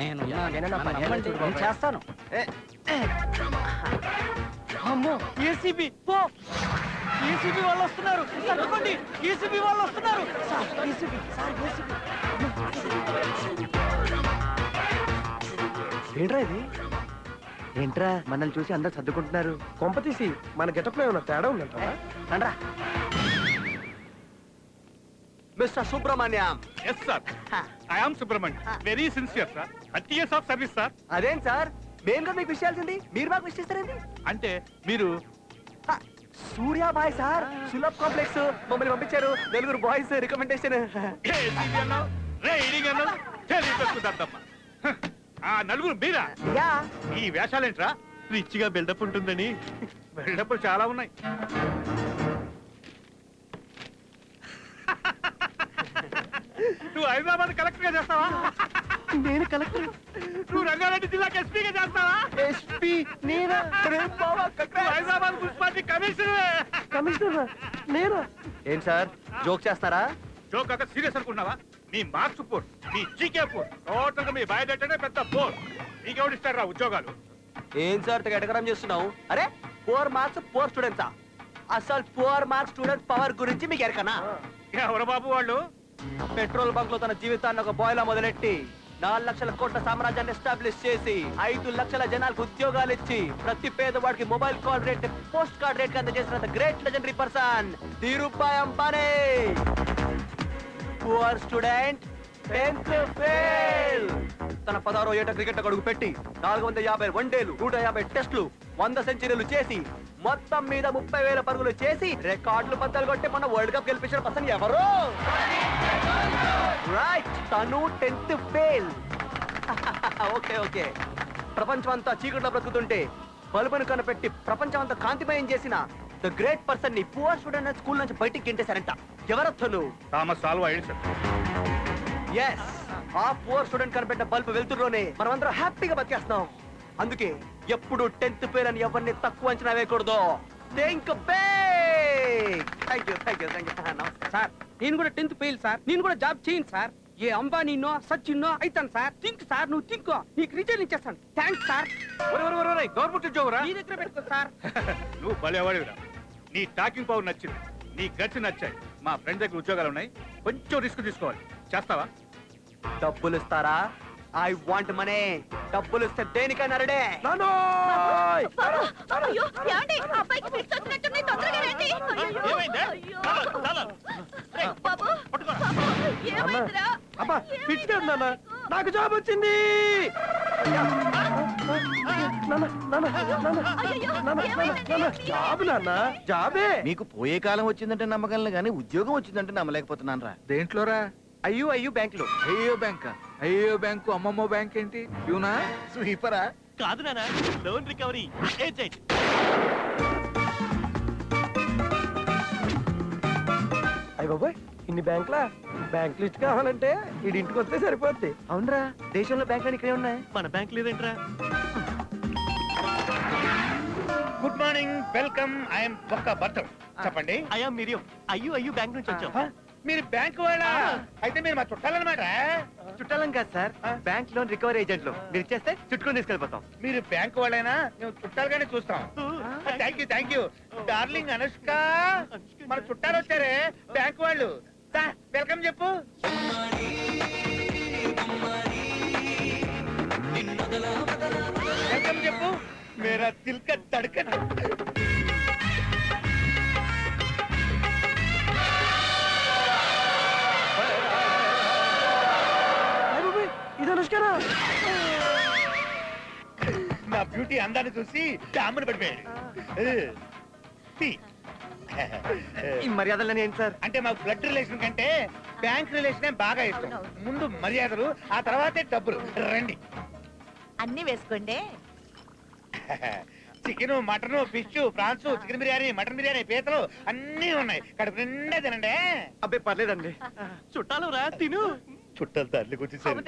నేను ఎలాగైనా నా పని నమ్మండి. చేస్తాను. అమ్మో ఏసీబీ పో. ఏసీబీ వాళ్ళు వస్తున్నారు. తప్పకండి ఏసీబీ వాళ్ళు వస్తున్నారు. Sir ACB sir ACB. ఏంట్రా ఇది? ఏంట్రా? మనల్ని చూసి అందరు సర్దుకుంటున్నారు. కొంప తీసి మన గెటప్లో ఏమైనా తేడా ఉందంటావా? రండ్రా. Mister Subrahmanyam. Yes sir I am Subrahmanyam very sincere sir years of service sir అదేం సార్? మేము కూడా మీకు విషయాల్సింది మీరు మాకు విషయిస్తారండి అంటే మీరు సూర్యాబాయ్ సార్. సులభ్ కాంప్లెక్స్ మమ్మల్ని పంపించారు. నలుగురు బాయ్స్ రికమెండేషన్. ఆ నలుగురు మీరా? యా. ఈ వేషాలేంట్రా? రిచ్గా బిల్డప్ ఉంటుందని. బిల్డప్ చాలా ఉన్నాయి. నువ్వు హైదరాబాద్ కలెక్టర్గా చేస్తావా? నేను కలెక్టర్. నువ్వు రంగారెడ్డి జిల్లాకి ఎస్పీగా చేస్తావా? ఎస్పీ నేనా. Hyderabad municipality commissioner. కమిషనర్? నేనా? ఏం సార్? జోక్ చేస్తారా? జోక్ కాక సీరియస్ అనుకున్నావా మీ మార్క్స్ పోర్ మీ జీకే పోర్. టోటల్గా మీ బయోడేటానే పెద్ద పోర్. నీకెవడు ఇస్తారా ఉద్యోగాలు? ఏం సార్ ఎడగరం చేస్తున్నావు? అరే ఫోర్ మార్క్స్ ఫోర్ స్టూడెంట్సా అసలు ఫోర్ మార్క్స్ స్టూడెంట్స్ పవర్ గురించి మీకు ఎరకనా? ఎవరు బాబు వాళ్ళు? పెట్రోల్ బంక్లో తన జీవితాన్ని ఒక బాయ్లా మొదలెట్టి నాలుగు లక్షల కోట్ల సామ్రాజ్యాన్ని ఎస్టాబ్లిష్ చేసి ఐదు లక్షల జనాలకు ఉద్యోగాలు ఇచ్చి ప్రతి పేదవాడికి mobile call rate post card rate అందజేసిన great legendary person Dhirubhai Ambani poor student tenth fail తన పదహారో ఏట క్రికెట్ అడుగు పెట్టి నాలుగు వందల యాభై వన్డేలు నూట యాభై టెస్టులు వంద సెంచరీలు చేసి మొత్తం మీద ముప్పై వేల పరుగులు చేసి రికార్డులు బద్దలు కొట్టి మన వరల్డ్ కప్ గెలిపించిన పర్సన్ ఎవరు? రైట్ తను టెన్త్ ఫెయిల్ ఓకే ఓకే. ప్రపంచం అంతా చీకట్లో బ్రతుకుతుంటే బల్బును కనిపెట్టి ప్రపంచం అంతా కాంతిమయం చేసిన ద గ్రేట్ పర్సన్ని పువర్ స్టూడెంట్ స్కూల్ నుంచి బయటికి గెంటేశారంట. ఎవరొత్తను థామస్ సాల్వా ఎడిసన్ ఎస్ ఆ పువర్ స్టూడెంట్ కనిపెట్టిన బల్బ్ వెళ్తుల్లోనే మనమందరం హ్యాపీగా బతికేస్తున్నాం. అందుకే ఎప్పుడు టెన్త్ పేరు అని ఎవరిని తక్కువ అంచనా వేయకూడదు. Think thank you thank you thank you sir. నేను కూడా టెన్త్ ఫెయిల్ సార్. నేను కూడా జాబ్ చేయను సార్. ఏ అంబానీనో సచిన్నో అయితాను సార్. థింక్ సార్ నువ్వు థింక్ నీకు రిజైన్ ఇచ్చేస్తాను. Thanks sir. గవర్నమెంట్ ఉద్యోగరా. మీ దగ్గర పెట్టుకో సార్. నువ్వు భలేవాడివిరా నీ టాకింగ్ పవర్ నచ్చింది. నీ గట్స్ నచ్చాయి. మా ఫ్రెండ్ దగ్గర ఉద్యోగాలు ఉన్నాయి. కొంచెం రిస్క్ తీసుకోవాలి. చేస్తావా? డబ్బులు ఇస్తారా? ఐ వాంట్ మనీ డబ్బులు ఇస్తే దేనికైనా రెడీ. అయ్యో ఏమండి? అబ్బాయికి ఫిట్స్ వచ్చినట్టున్నాయి తొందరగా రండి. అయ్యయ్యో, ఏమైందే? అయ్యో. చాలా, చాలా. రేయ్, బాబు. పట్టుకో. ఏమైందిరా? అబ్బా ఫిట్ నాన్న. నాకు? జాబ్ వచ్చింది? జాబ్ నాన్న జాబే. మీకు పోయే కాలం వచ్చిందంటే నమ్మగలను కానీ ఉద్యోగం వచ్చిందంటే నమ్మలేకపోతున్నాను రా దేంట్లోరా? అయ్యో అయ్యో బ్యాంక్లో అయ్యో బ్యాంక్? అయ్యో బ్యాంకు అమ్మమ్మ బ్యాంక్ ఏంటి యూనా? స్వీపరా? కాదు నాన్న లోన్ రికవరీ. ఏజెంట్ అయ్య బాబాయ్ ఇన్ని బ్యాంకులా? బ్యాంక్ లిస్ట్ కావాలంటే వీడి ఇంటికి వస్తే సరిపోద్ది. అవునరా దేశంలో బ్యాంకులు ఇక్కడే ఉన్నాయి. మన bank లేదంట్రా? Good morning welcome. I'm బొక్క భర్తం చెప్పండి. అయ్యా మీరు అయ్యో అయ్యో బ్యాంక్ నుంచి వచ్చాం? మీరు బ్యాంక్ వాళ్ళా? అయితే మీరు మా చుట్టాలన్నమాట. చుట్టాలం కాదు సార్. బ్యాంక్ లోన్ రికవరీ ఏజెంట్లు. మీరు ఇచ్చేస్తే చుట్టుకొని తీసుకెళ్ళిపోతాం. మీరు బ్యాంక్ వాళ్ళైనా? మేము చుట్టాలుగానే చూస్తాం. Thank you thank you darling Anushka మన చుట్టాలు వచ్చారే. బ్యాంక్ వాళ్ళు. వెల్కమ్ చెప్పు వెల్కమ్ చెప్పు. మేరా దిల్ కా నా బ్యూటీ అందాన్ని చూసి డామును పడిపోయాడు. టీ. ఈ మర్యాదలని ఏంటి సార్? అంటే మాకు బ్లడ్ రిలేషన్ కంటే బ్యాంక్ రిలేషన్ బాగా ఇష్టం. ముందు మర్యాదలు ఆ తర్వాతే డబ్బులు. రండి. అన్ని వేసుకోండి. Chicken mutton fish prawns chicken biryani mutton biryani పీతలు అన్నీ ఉన్నాయి. కడుపు నిండా తినండి అబ్బాయి పర్లేదండి. చుట్టాలు రా తిను. చుట్టాలు తల్లి వచ్చేసారు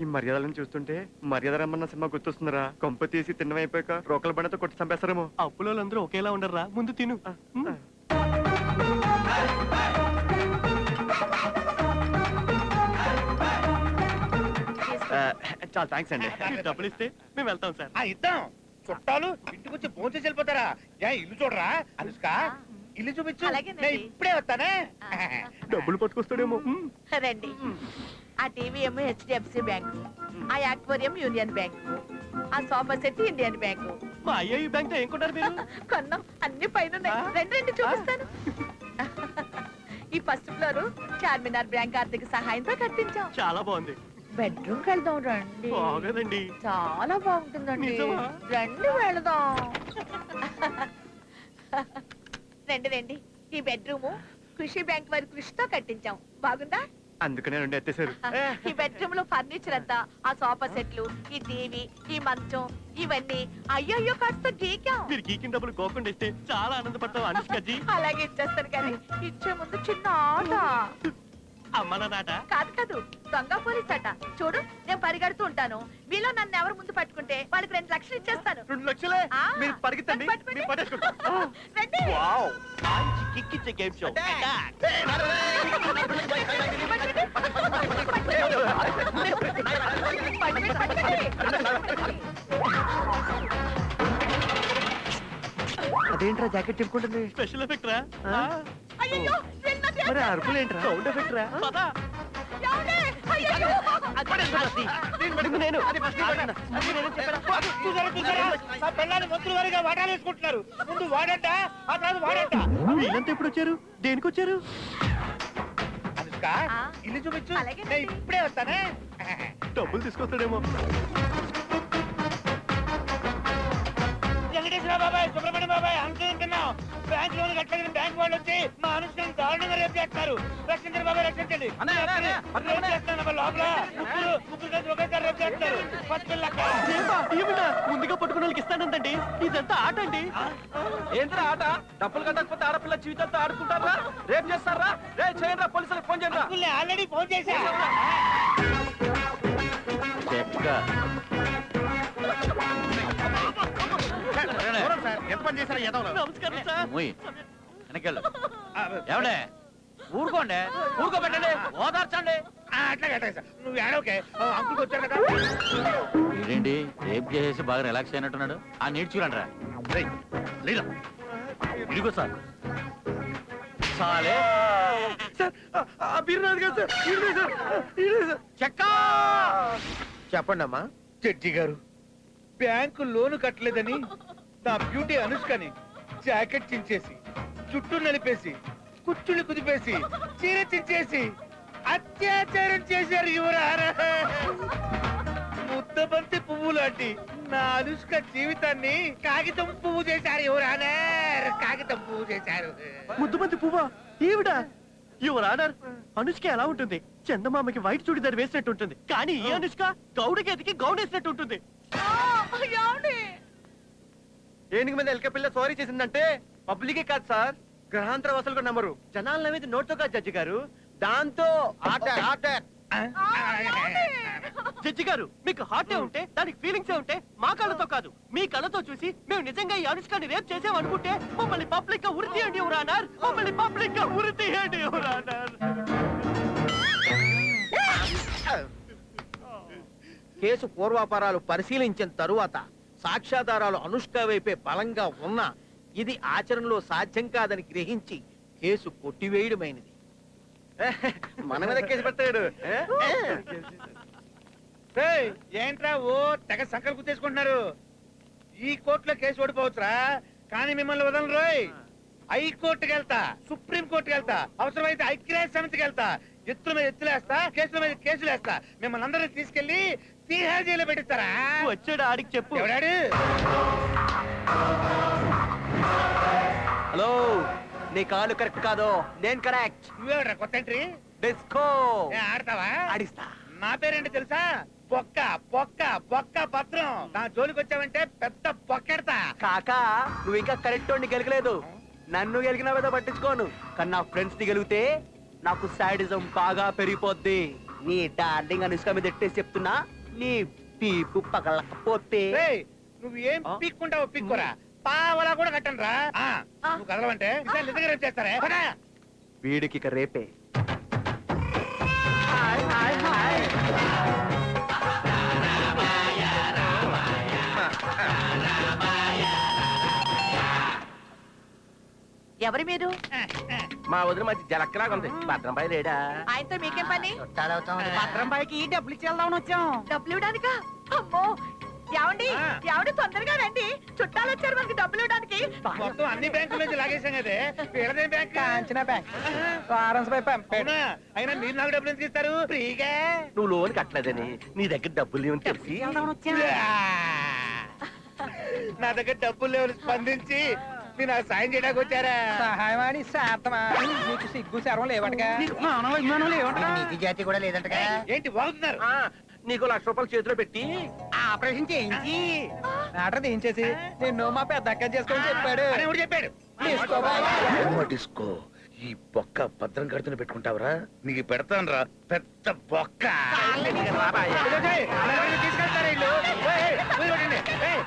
ఈ మర్యాదలను చూస్తుంటే మర్యాద రమ్మన్న సినిమా గుర్తొస్తుందిరా. కొంప తీసి తిన్నమైపోయాక రోకల బండతో కొట్టి చంపేస్తారేమో. అప్పులో అందరూ ఒకేలా ఉండర్రా. ముందు తిను. ఆ, చాలా థ్యాంక్స్ అండి. డబ్బులు ఇస్తే మేము వెళ్తాం సార్. ఆ ఇద్దాం. చుట్టాలు ఇంటికి వచ్చి భోజనం చేసి వెళ్ళిపోతారా? ఏ ఇల్లు చూడరా అనుష్క? ఇల్లు చూపించు. అలాగేనండి. నేను ఇప్పుడే వస్తానే. డబ్బులు పట్టుకొస్తాడేమో. రండి. ఆ టీవీ ఏమో హెచ్డిఎఫ్సి బ్యాంక్. ఆ యాక్వేరియం యూనియన్ బ్యాంక్. ఆ సోఫా సెట్ ఇండియన్ బ్యాంక్. మా అయ్యో ఈ బ్యాంక్ ఏం కొంటారు మీరు? కొన్నాం. అన్ని పైన ఉన్నాయి. రెండు రెండు చూపిస్తాను. ఈ ఫస్ట్ ఫ్లోర్ చార్మినార్ బ్యాంక్ ఆర్థిక సహాయంతో కట్టించాం. చాలా బాగుంది. బెడ్రూమ్ వెళ్దాం రండి. బాగోదండి చాలా బాగుంటుందండి. నిజమా? రండి వెళదాం. రండి రండి. ఈ బెడ్రూమ్ కృషి బ్యాంక్ వారి కృషితో కట్టించాం. బాగుందా? అందుకనే రెండు ఎత్తేసారు. ఈ బెడ్రూమ్లో ఫర్నిచర్ అంతా ఆ సోఫా సెట్లు ఈ టీవీ ఈ మంచం ఇవన్నీ అయ్యయ్యో కాస్త గీకాం. మీరు గీకిన డబ్బులు గోకుండా ఇస్తే చాలా ఆనందపడతాం అనుష్కజీ అలాగే ఇచ్చేస్తాను కానీ ఇచ్చే ముందు చిన్న ఆట. కాదు కాదు దొంగ పోలీస్ అట చూడు నేను పరిగెడుతూ ఉంటాను మీలో నన్ను ఎవరు ముందు పట్టుకుంటే వాళ్ళకి రెండు లక్షలు ఇచ్చేస్తాను రెండు లక్షలే ఆ, మీరు పరిగెత్తండి నన్ను పట్టుకోండి. మీరు పట్టేసుకుంటాం రండి కిక్కిచ్చే గేమ్ షో పట్టుకోండి, పట్టుకోండి. అదేంట్రా జాకెట్ చెప్పుకుంటుంది స్పెషల్ ఎఫెక్ట్ రా అయ్యయ్యో, మరి అరుపులు ఏంట్రా? సౌండ్ ఎఫెక్ట్ రా. నేను ముందు వాడట ఆ తర్వాత వాడట. వీళ్ళంతా ఎప్పుడు వచ్చారు దేనికి వచ్చారు అనుష్క. ఇల్లు చూపించు. నేను ఇప్పుడే వస్తానే. డబ్బులు తీసుకొస్తాడేమో. బ్యాంక్ లోన్ కట్టలేదని బ్యాంక్ వాళ్ళు వచ్చి మా అనుష్కని దారుణంగా రేపు చేస్తున్నారు రక్షించండి బాబాయ్ రక్షించండి. రేపు లోపల. ముగ్గురు ముగ్గురు కలిసి ఒకేసారి రేపు ముందుగా పట్టుకున్న వాళ్ళకి ఇస్తానందండి. ఇదంతా ఆట అండి. ఏంట్రా ఆట? డబ్బులు కట్టకపోతే ఆడపిల్ల జీవితంతో ఆడుకుంటారా? రేపు చేస్తారా? రే చేయండి పోలీసులకు ఫోన్ చేయండి ఆల్రెడీ ఫోన్ చేశా. ఎంత పని చేశారు ఎదవలు నమస్కారం సార్. వెనకెళ్ళు ఏమండే ఊరుకోండి. ఊరుకోబెట్టండి. ఓదార్చండి. అట్లా కట్టాయి సార్. నువ్వు ఏడవకే. అంకుల్కి వచ్చారు కదా. ఏంటి? రేప్ చేసేసి బాగా రిలాక్స్ అయినట్టున్నాడు? ఆ నీటి చూడండి రా. ఇదిగో సార్. సాలే. చెక్క! చెప్పండి అమ్మా జడ్జి గారు బ్యాంకు లోను కట్టలేదని నా బ్యూటీ అనుష్కని జాకెట్ చించేసి చుట్టూ నలిపేసి కుచ్చుళ్ళు కుదిపేసి చీర చించేసి అత్యాచారం చేశారు యువరారా. ముద్దబంతి పువ్వు లాంటి నా అనుష్క జీవితాన్ని కాగితం పువ్వు చేశారు యువరానా కాగితం పువ్వు చేశారు. ముద్దుబంతి పువ్వా? ఏమిటా యువర్ ఆనర్ అనుష్క ఎలా ఉంటుంది? చందమామకి వైట్ చూడిదార్ వేసినట్టు ఉంటుంది. కానీ ఈ అనుష్క గౌడకి ఎదికి గౌన్ వేసినట్టు ఉంటుంది? ఏనుగు మీద ఎలక పిల్ల సారీ చేసిందంటే పబ్లికే కాదు సార్. గ్రహాంతర వసూలు కూడా నమ్మరు. జనాల నవ్వేది నోట్తో కాదు జడ్జి గారు. దాంతో ఆర్డర్ ఆర్డర్? జడ్జి గారు మీకు హార్టే ఉంటే దానికి ఫీలింగ్సే ఉంటే మా కళ్ళతో కాదు మీ కళ్ళతో చూసి మేము నిజంగా ఈ అనుష్కని రేప్ చేసాం అనుకుంటే మమ్మల్ని పబ్లిక్గా ఉరి తీయండి యువరానర్ మమ్మల్ని పబ్లిక్గా ఉరి తీయండి యువరానర్ కేసు పూర్వాపరాలు పరిశీలించిన తరువాత సాక్ష్యాధారాలు అనుష్క వైపే బలంగా ఉన్నా ఇది ఆచరణలో సాధ్యం కాదని గ్రహించి కేసు కొట్టివేయడమైనది. మన మీద కేసు పెట్టాడు. ఏయ్, ఏంట్రా ఓ తెగ సంకలు గుర్తేసుకుంటున్నారు ఈ కోర్టులో కేసు ఓడిపోవచ్చురా? కానీ మిమ్మల్ని వదలను రోయ్. హైకోర్టుకి వెళ్తా సుప్రీం కోర్టుకి వెళ్తా అవసరమైతే ఐక్యరాజ్య సమితికి వెళ్తా. ఎత్తుల మీద ఎత్తులేస్తా కేసుల మీద కేసులు వేస్తా మిమ్మల్ని అందరినీ తీసుకెళ్ళి జైల్లో పెట్టిస్తారా? వచ్చాడు ఆడికి చెప్పు. ఎవడాడు? హలో నీ కాలు కరెక్ట్ కాదు? నేను కరెక్ట్. నువ్వెవడ్రా కొత్త ఎంట్రీ? డిస్కో. ఏ, ఆడతావా? ఆడిస్తా. నా పేరేంటి తెలుసా? బొక్క బొక్క బొక్క భద్రం నా జోలికి వచ్చావంటే పెద్ద బొక్కెడతా. కాకా నువ్వు ఇంకా కరెక్ట్ వాడిని గెలకలేదు. నన్ను గెలికిన మీద పట్టించుకోను. కానీ నా ఫ్రెండ్స్ని గెలిగితే నాకు సాడిజం బాగా పెరిగిపోద్ది. నీ డార్లింగ్ అనుష్క మీద ఎట్టేసి చెప్తున్నా నీ పీపు పగలకపోతే. నువ్వు ఏం ఆ? పిక్కుంటావు పిక్కురా. పావలా కూడా కట్టను రా. నువ్వు కదలవంటే చేస్తారే పదా. వీడికి ఇక రేపే. ఎవరి మీరు మా వదిన మంచి జలక్కలాగా ఉంది. భద్రంబాయి లేడా? ఆయనతో మీకేం పని? భద్రంబాయికి డబ్బులు ఇచ్చి వెళ్దామని వచ్చాం. డబ్బులు ఇవ్వడానికా? అమ్మో! ఏమండి. ఏమండి తొందరగా రండి. చుట్టాలు వచ్చారు మనకి డబ్బులు ఇవ్వడానికి. మొత్తం అన్ని బ్యాంకుల నుంచి లాగేశాం కదే. వీళ్ళదేం బ్యాంక్ కాంచనా బ్యాంక్ వారన్స్ పై పంపాడు. అవునా? అయినా మీరు నాకు డబ్బులు ఎందుకు ఇస్తారు? ఫ్రీగా? నువ్వు లోన్ కట్టలేదని నీ దగ్గర డబ్బులు లేవని తెలిసి నా దగ్గర డబ్బులు లేవు స్పందించి మీరు నాకు సాయం చేయడానికి వచ్చారా? సహాయమాని శాతమా? నీకు సిగ్గు లేవటగా? మానవ అభిమానం లేవటగా? ఏంటి వాగుతున్నారు ఆ, నీకు లక్ష రూపాయలు చేతిలో పెట్టి ఆపరేషన్ చేయించి. మ్యాటర్ దించేసి నిన్ను మా పెద్ద అక్క చేసుకొని చెప్పాడు. చెప్పాడు? డిస్కో ఈ బొక్క భద్రం కడుతున్న పెట్టుకుంటావురా? నీకు పెడతాను రా పెద్ద బొక్క. తీసుకెళ్తారా వీళ్ళు?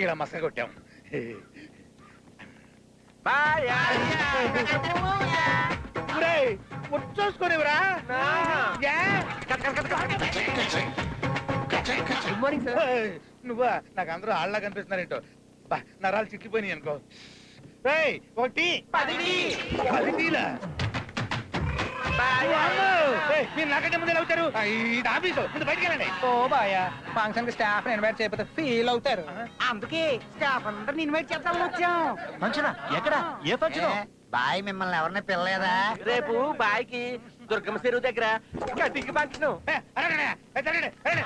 ఇలా మసక కొట్టాం. నువ్వా? నాకు అందరూ ఆళ్ళ కనిపిస్తున్నారేంటో. బా నరాలు చిక్కిపోయినాయి అనుకో. రేయ్ ఒకటి పది టీలా? మీరు నాకంటే ముందే అవుతారు ఇది ఆఫీసు. ముందు బయటికి వెళ్ళండి. ఓ బాయా. ఫంక్షన్కి స్టాఫ్ ఇన్వైట్ చేయకపోతే ఫీల్ అవుతారు. అందుకే స్టాఫ్ అందరిని ఇన్వైట్ చేద్దామని వచ్చాం. ఫంక్షనా? ఎక్కడ? ఏ ఫంక్షన్? బాయ్ మిమ్మల్ని ఎవరిని పిల్లలేదా? రేపు బాయ్కి దుర్గమ్మ చెరువు దగ్గర కటింగ్ ఫంక్షన్. ఏ, అరగండి, ఏ,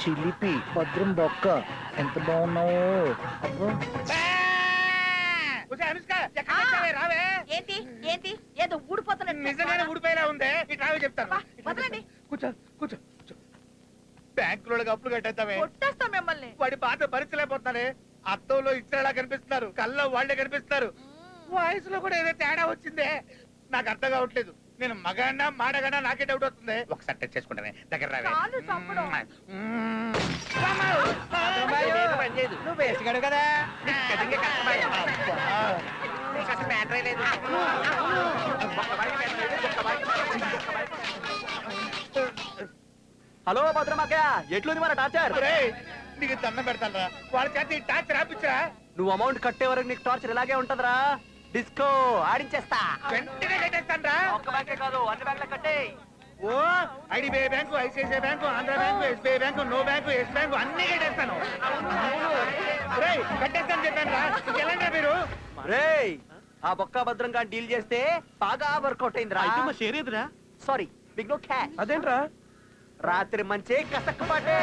చిలిపి భద్రం బొక్క ఎంత బాగున్నావు? అబ్బో. ఏంటి? ఏంటి? ఏదో ఊడిపోతున్నట్టు నిజంగానే ఊడిపోయేలా ఉందే. ఇటు రావే చెప్తాను. వా, వదలండి. కూర్చో కూర్చో కూర్చో. బ్యాంకులో అప్పులు కట్టేస్తావే కొట్టేస్తాం మిమ్మల్ని. వాడి బాధ అద్దంలో ఇచ్చేలా కనిపిస్తున్నారు. కల్లో వాళ్ళే కనిపిస్తున్నారు. వాయిస్లో కూడా ఏదో తేడా వచ్చిందే. నాకు అర్థం కావట్లేదు. నేను మగాడినా మాడగాడినా నాకే డౌట్ వస్తుంది. ఒకసారి టచ్ చేసుకుంటానే దగ్గర రావే. చాలు చంపడం. మ్మ్. నువ్వు వేసిగాడు కదా. హలో భద్రమాకయ్య ఎట్లుంది మన టార్చర్? ఒరేయ్, నీకు దండం పెడతాను వాళ్ళ చేత ఈ టార్చ్ రాపించరా నువ్వు అమౌంట్ కట్టే వరకు నీకు టార్చర్ ఇలాగే ఉంటదిరా. డిస్కో ఆడించేస్తా. వెంటనే కట్టేస్తాను రా ఒక్క బ్యాంకే కాదు అన్ని ఓ IDBI bank ICICI bank Andhra bank SBI bank no bank yes bank అన్ని కట్టేస్తాను. కట్టేస్తాను చెప్పాను రా మీరు? రేయ్ ఆ బొక్క భద్రంగా డీల్ చేస్తే బాగా వర్కౌట్ అయిందిరా. అయితే మా షేర్ ఎదురా సారీ బిగ్ నో క్యాష్. అదేంట్రా? రాత్రి మంచి కసక్కుపాటే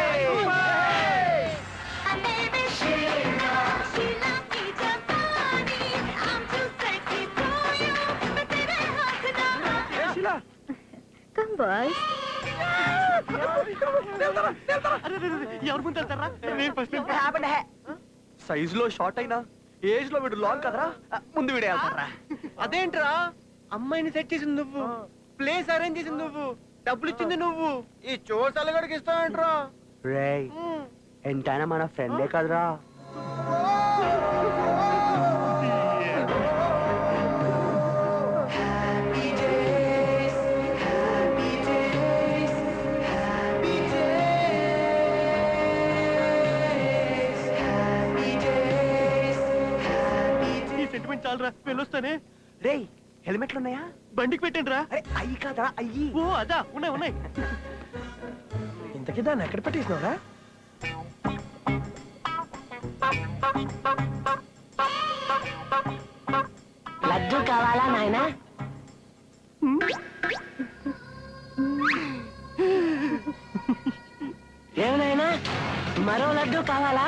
బాయ్స్ ఎవరు ముందు వెళ్తారా? నేను ఫస్ట్ సైజ్లో షార్ట్ అయినా ఏజ్లో వీడు లాంగ్ కదరా. ముందు వీడే వెళ్తారా? అదేంట్రా? అమ్మాయిని సెట్ చేసింది నువ్వు. ప్లేస్ అరేంజ్ చేసింది నువ్వు. డబ్బులు ఇచ్చింది నువ్వు. ఈ చోసాలు గడికి ఇస్తావంట్రా? రేయ్ ఎంతైనా మన ఫ్రెండే కదరా. చాలరా వెళ్ళొస్తానే. రేయ్ హెల్మెట్లు ఉన్నాయా బండికి పెట్టండి రా అయ్యి కాదా అయ్యి. ఓ అదా ఉన్నాయి ఉన్నాయి. ఇంతకీ దాన్ని ఎక్కడ పెట్టేసినావురా? లడ్డు కావాలా నాయనా? ఏమైనా మరో లడ్డు కావాలా?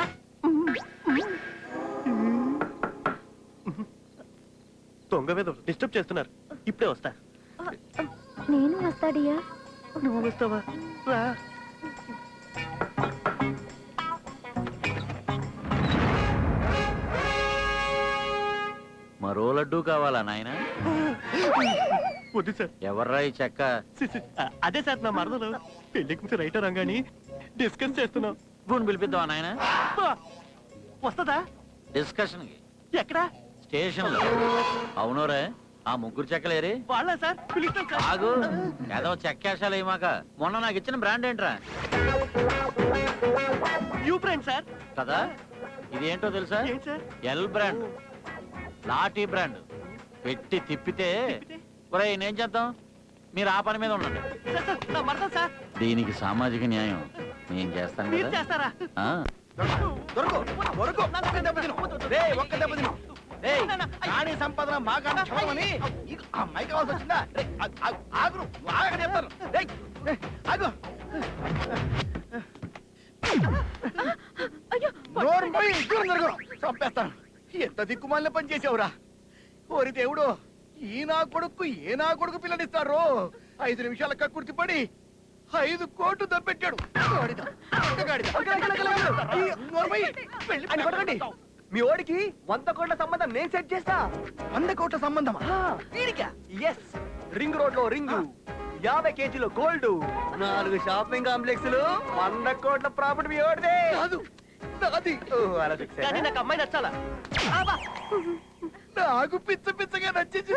దొంగ మీద డిస్టర్బ్ చేస్తున్నారు. ఇప్పుడే వస్తా. నేను వస్తాడియా నువ్వు వస్తావా? రా. మరో లడ్డు కావాలా నాయన? వద్దు సార్. ఎవర్రా ఈ చెక్క? అదే సార్ నా మరదలు. పెళ్ళికి ముందు రైటర్ రంగాని డిస్కస్ చేస్తున్నాం. ఫోన్ పిలిపిద్దామా నాయన? వస్తదా? డిస్కషన్కి. ఎక్కడా? స్టేషన్లో. అవునోరే ఆ ముగ్గురు చెక్కలేరి వాళ్ళ సార్ పిలుస్తాం సార్. ఆగు. ఏదో చెక్కేషాలు ఏమాక మొన్న నాకు ఇచ్చిన బ్రాండ్ ఏంట్రా? You friend sir. కదా? ఇదేంటో తెలుసా? ఏంటి sir? L brand. Lathi brand. పెట్టి తిప్పితే ఒరేయ్ నేను చేద్దాం? మీరు ఆ పని మీద ఉండండి. సార్ సార్ నా మరదలు సార్. దీనికి సామాజిక న్యాయం. నేను చేస్తాను మీరు కదా? చేస్తారా? ఆ, దొరకు దొరకు. ఒక్క దెబ్బ తిను. రేయ్ ఒక్క దెబ్బ తిను. రాణి సంపాదన మాగానే చూడమని ఆ మైక్ కావాల్సి వచ్చిందా? రేయ్, ఆగు, ఆగు, ఆగు నువ్వు. నువ్వు ఆగక చెప్తాను. రేయ్, రేయ్, ఆగు. అయ్యో. నోరు పోయి దూరం జరుగు. చంపేస్తాను. ఎంత దిక్కుమాలిన పని చేసావురా. ఓరి దేవుడు ఈ నా కొడుకు ఏ నా కొడుకు పిల్లనిస్తారు? ఐదు నిమిషాల కక్కుర్తి పడి ఐదు కోట్లు దప్పెట్టాడు. మీ ఓడికి వంద కోట్ల సంబంధం నేను సెట్ చేస్తా. వంద కోట్ల సంబంధమా? ఎస్ రింగ్ రోడ్లో రింగ్ యాభై కేజీలో గోల్డ్ నాలుగు షాపింగ్ కాంప్లెక్స్ వంద కోట్ల ప్రాపర్టీ మీ ఓడిదే. కాదు నాది? కానీ నాకు అమ్మాయి నచ్చాలా? నాకు పిచ్చ పిచ్చగా నచ్చింది.